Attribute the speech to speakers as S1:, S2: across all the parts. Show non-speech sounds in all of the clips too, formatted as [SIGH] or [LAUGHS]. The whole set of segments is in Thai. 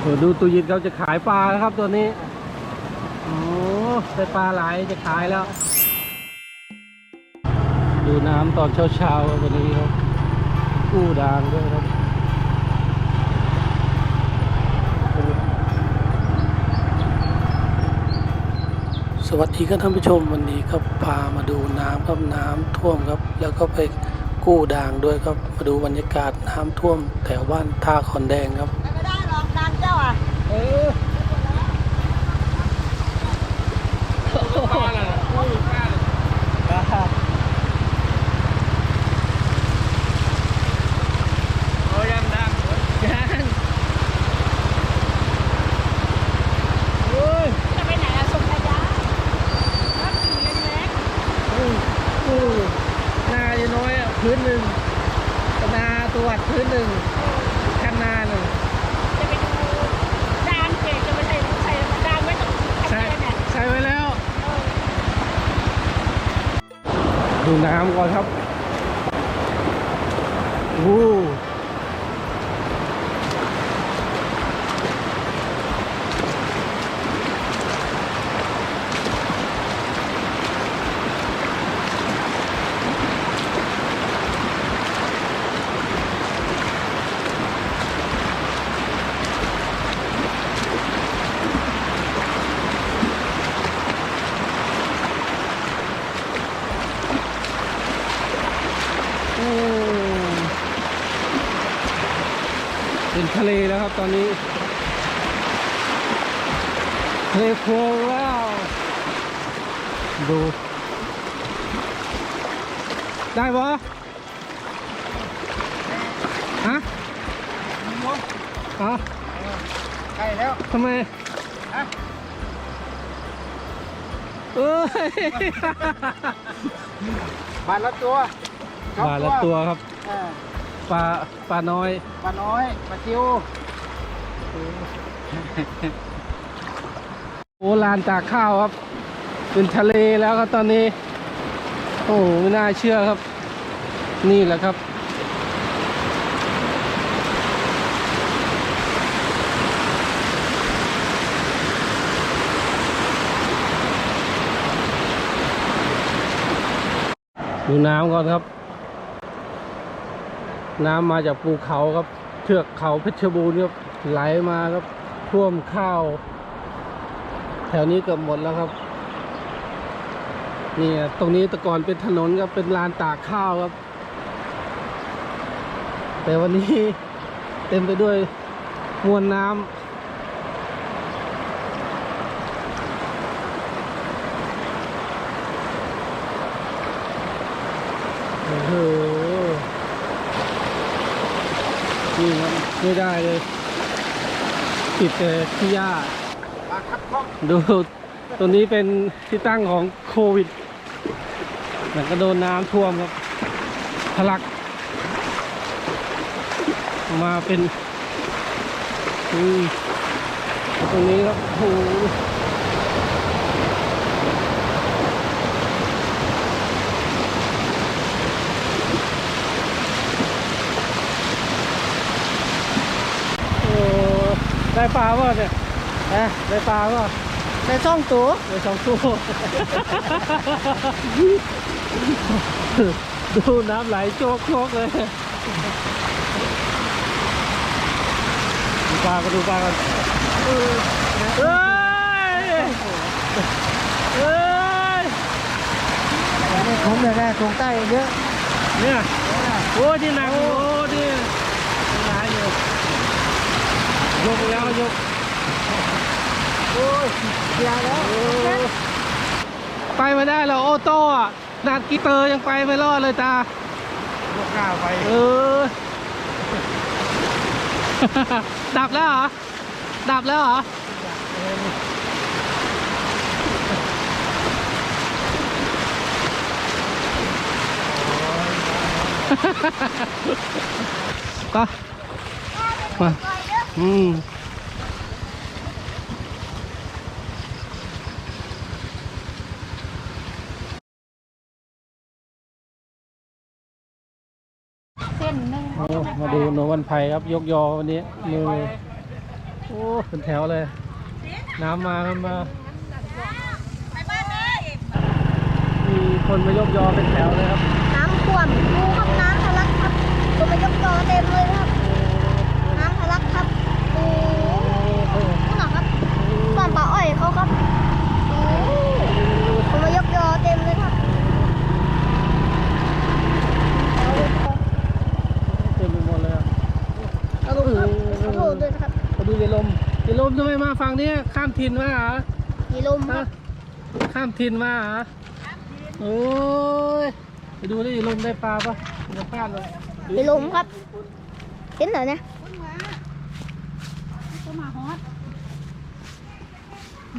S1: เออดูตุยินเขาจะขายปลาแล้วครับตัวนี้ โอ้ได้ปลาหลายจะขายแล้ว ดูน้ำตอนเช้าๆวันนี้ครับกู้ดางด้วยครับสวัสดีครับท่านผู้ชมวันนี้ครับพามาดูน้ำครับน้ำท่วมครับ แล้วก็ไปกู้ด่างด้วยครับ มาดูบรรยากาศน้ำท่วมแถวบ้านท่าขอนแดงครับ
S2: เจ้าอะ
S1: เออปลาล่ะปลา
S3: โอ้ยังดัง
S1: ยังโอ้ย
S2: จะไปไหนอะส่งขยะรถขี่เล็ก
S1: อู้อู้นาจะน้อยอะพื้นหนึ่งนาตัววัดพื้นหนึ่งคันนาหนึ่ง
S2: ๆจะไปดูดานเกจะไปใส่ใส่ดานไม่ต้องขัด
S1: ใช่
S2: เกเนี่ย
S1: ใช่ไว้แล้ว
S2: เออ
S1: ดูน้ำก่อนครับวู้ ทะเลแล้วครับตอนนี้ทะเลโคลงแล้วดู ได้ปะฮะอ๋อ
S3: ใกล้แล้ว
S1: ทำไม
S3: ฮะ
S1: เอ้ย
S3: บาทละตัวสอง
S1: บาทละตัวครับ
S3: เออ
S1: ปลาปลาน้อย
S3: ปลาน้อยปลาซิว
S1: โอ้ลานตากข้าวครับเป็นทะเลแล้วครับตอนนี้ โอ้โหไม่น่าเชื่อครับ นี่แหละครับ ดูน้ำก่อนครับ น้ำมาจากภูเขาครับ เทือกเขาเพชรบูรณ์ครับไหลมาครับท่วมข้าว แถวนี้เกือบหมดแล้วครับนี่ตรงนี้แต่ก่อนเป็นถนนครับเป็นลานตากข้าวครับ แต่วันนี้เต็มไปด้วยมวลน้ำโอ้โห นี่ครับไม่ได้เลย ติดแต่ที่หญ้า
S3: ดู
S1: ตัวนี้เป็นที่ตั้งของโควิดมันก็โดนน้ำท่วมครับทะลัก มาเป็นตรงนี้ครับโอ้โหโอ้ ได้ปลาเปล่ะเนี่ยเอ๊ะได้ปลาเปล่ะ
S3: ในช่องตัว
S1: ไปสองตู้ดูน้ำไหลโจกโจกเลย ดูปลากันดูปลากันเอ้ยเอ้ย
S3: ผมอยากได้ตรงใต้เยอะ
S1: เนี่ย โอ้ที่หนักอยู่โอ้ที่หลายอยู่ ยกแล้วยก
S3: โอ้ยเสียแล้ว
S1: ไปไม่ได้หรอกโอโต้อะนาดกีเตอร์ยังไปไม่รอดเลยตา
S3: ลูกก้าวไป
S1: เออดับแล้วเหรอดับแล้วเหรอก็มา อืม
S2: เส้นหนึ่ง
S1: โอ้มาดูโนวันไผ่ครับ ยกยอวันนี้มือโอ้เป็นแถวเลย น้ำมากันมา
S2: ไปบ้านเลย
S1: มีคนมายกยอเป็นแถวเลยครับ
S4: น้ำท่วมดูครับน้ำทะลักครับคนมายกยอเต็มเลยครับ น้ำทะลักครับดูนู่นน่ะครับบ้านป่าอ้อยเขาครับดูคนมายกยอเต็มเลยครับ
S1: เต็มไปหมดเลยอะ
S4: เอาดูครับขอโทษด้วยนะครับ
S1: มาดูยายลมยายล มทำไมมาฝั่งนี้ข้ามถิ่นมาเหรอ
S4: มีลมค
S1: ฮะ
S4: รับ
S1: ข้ามถิ่นมาเหรอโอ้ยไปดูดิยายลมได้ปลาปะจะพลาดเลย
S4: มีลมครับ เห็นเหรอเนี่ย
S2: คุณมาก็มาฮอต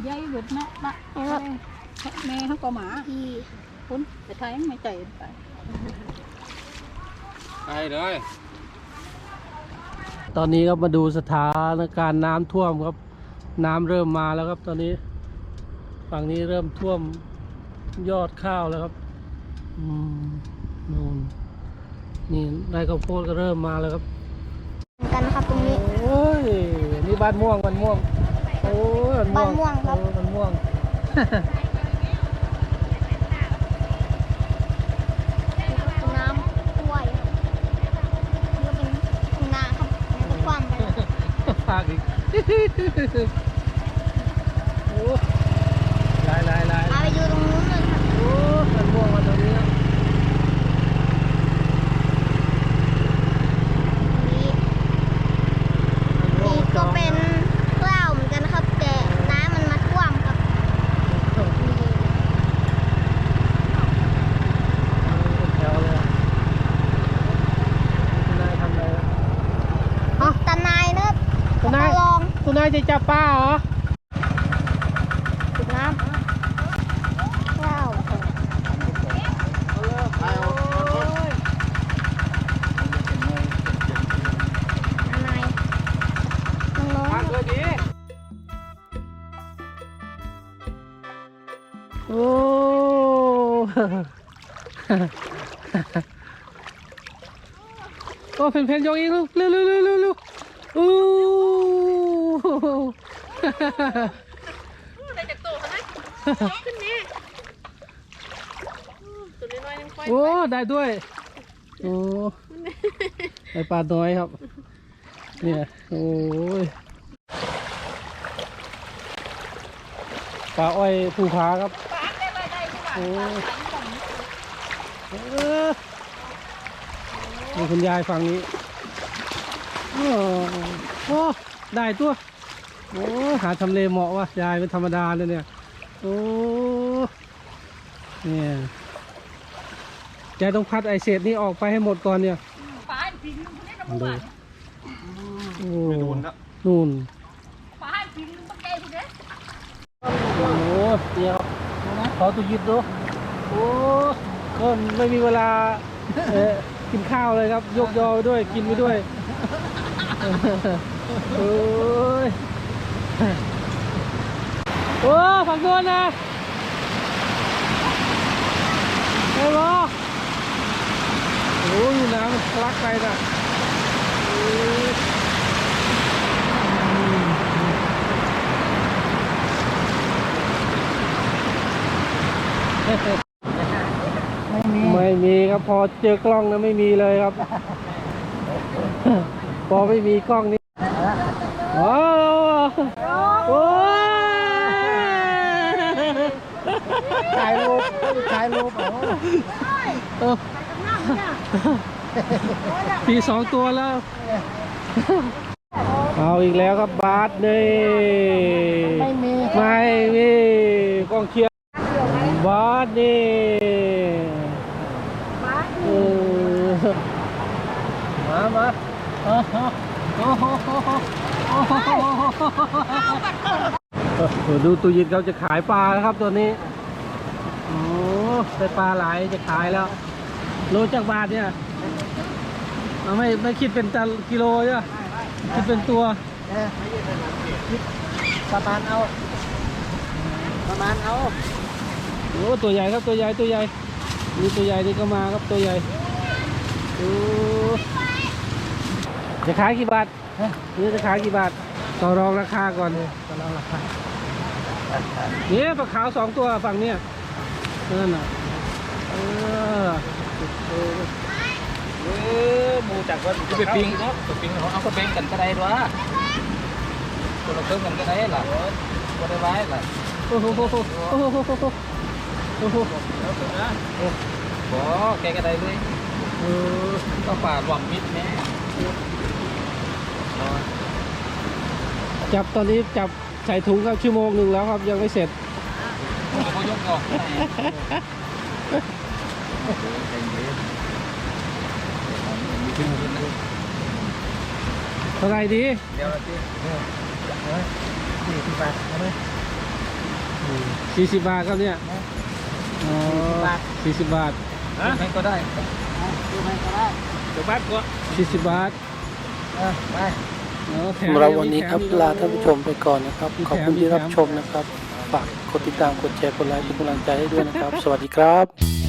S2: ยายหยุดนะนะ
S4: นี่ครับ
S2: แม่เขาก็หมา
S4: พี่
S2: คุณแต่ไทยไม่ใจไป
S5: ไปเลย
S1: ตอนนี้ครับมาดูสถานการณ์น้ำท่วมครับ น้ำเริ่มมาแล้วครับตอนนี้ ฝั่งนี้เริ่มท่วมยอดข้าวแล้วครับอืมนู่นนี่ไร่ข้าวโพดก็เริ่มมาแล้วครับ
S4: เหมือนกันนะครับตรงนี้
S1: โอ้ยนี่บ้านม่วงบ้านม่วงโอ้ย
S4: บ้านม่วงครับ
S1: เออบ้านม่วง
S4: Hehehehehehe [LAUGHS] คุ
S1: ณนายจะจับปลาเหรอ
S4: จุดน้ำกล้าว
S1: โอ้โอ้เพนเพนยกอีกลูกเร็วเร็วเร็วเร็วเร็วโอ้
S2: อะไรจากตัวเขานะขึ้นนี่ตัวน้อยๆยังปล่อย
S1: โอ้ ได้ด้วย โอ้ได้ปลาน้อยครับ เนี่ย โอ้ย ปลาอ้อยภูผาครับ
S2: ปาได้ไปได้ทุกวัน
S1: โอ้ เออนี่คุณยายฝั่งนี้โอ้โอ้ได้ตัว โอ้หาทำเลเหมาะวะยายเป็นธรรมดาเลยเนี่ย โอ้เนี่ยยายต้องพัดไอเศษนี้ออกไปให้หมดก่อนเนี่ย
S2: ปลาจริงคนนี้น้ำ
S1: ดู
S2: หวาน
S1: โอ้
S5: ไม่โดนแล้ว
S1: นู่น
S2: ปลาจริงมันแก่คนนี้
S1: โอ้โหเดี๋ยวขอตัวยิดดูโอ้ก็ไม่มีเวลาเอ่อกินข้าวเลยครับ ยกยอไปด้วยกินไปด้วย โอ้ย โอ้ฝั่งโน้นนะเฮ้ยบอโอ้ยน้ำมันทะลักไปนะโอ้ยอืม
S3: ไม่มี
S1: ไม่มีครับพอเจอกล้องนะไม่มีเลยครับ พอไม่มีกล้องนี้ว้าว โอ้
S3: ถ่ายรูปถ่ายรูปเอา
S1: ปีสองตัวแล้ว เอาอีกแล้วครับบาสนี่
S3: ไม่มี
S1: ไม่มีกล้องเชียร์บาสนี่มามาโอ้โห โอ้โหโอ้โหเดี๋ยวดูตุยิดเขาจะขายปลาแล้วครับตัวนี้ โอ้ได้ปลาหลายจะขายแล้ว โลจากบาทเนี่ยเอาไม่ไม่คิดเป็นตันกิโลใช่ไหมคิดเป็นตัว
S3: เออประมาณเอา ประมาณเอา
S1: โอ้ตัวใหญ่ครับตัวใหญ่ตัวใหญ่นี่ตัวใหญ่นี่ก็มาครับตัวใหญ่โอ้จะขายกี่บาท นี่จะขายกี่บาท
S3: ข
S1: ต่อรองราคาก่อน
S3: ก็ลองราคา
S1: เนี่ยปลาขาวสองตัวฝั่งเนี้ยนั่นน่ะเออ
S3: เออหมูจากว่า
S5: จะไปปิ้งเนาะไปปิ้งเขาเอาก็แบ่งกันก็ได้ด้วยคนละครึ่งกันก็ได้ล่ะก็ได้ไว้ล่ะ
S1: โอ้โหโอ้โหโอ้โหโอ้โห
S5: บ่แกก็ได้เลย
S1: เออ
S5: ก็ป่าหวังมิดแม่
S1: จับตอนนี้จับใส่ถุงครับชั่วโมงหนึ่งแล้วครับยังไม่เสร็จ
S5: ผมก็ยกออกให้
S1: เท่าไหรดี
S5: เดี๋ยวที่
S3: สี่สิบบาทเอาไหม
S1: สี่สิบบาทครับเนี่ยอ๋อ
S3: 40บาท
S1: สี่สิบบาท
S5: ให้ก็ได้
S3: ดูไหมก็ได้
S5: เดี๋ยวบ้านก็
S1: สี่สิบบาท
S3: เออไป
S1: อ๋อแถม
S6: สำหรับวันนี้ครับ
S1: มีแถมอีก
S6: ลาท่านผู้ชมไปก่อนนะครับ
S1: มีแถม
S6: ขอบคุณที่รับ
S1: มีแถม
S6: ชมนะครับ ฝากกดติดตามกดแชร์กดไลค์เป็นกำลังใจให้ด้วยนะครับ สวัสดีครับ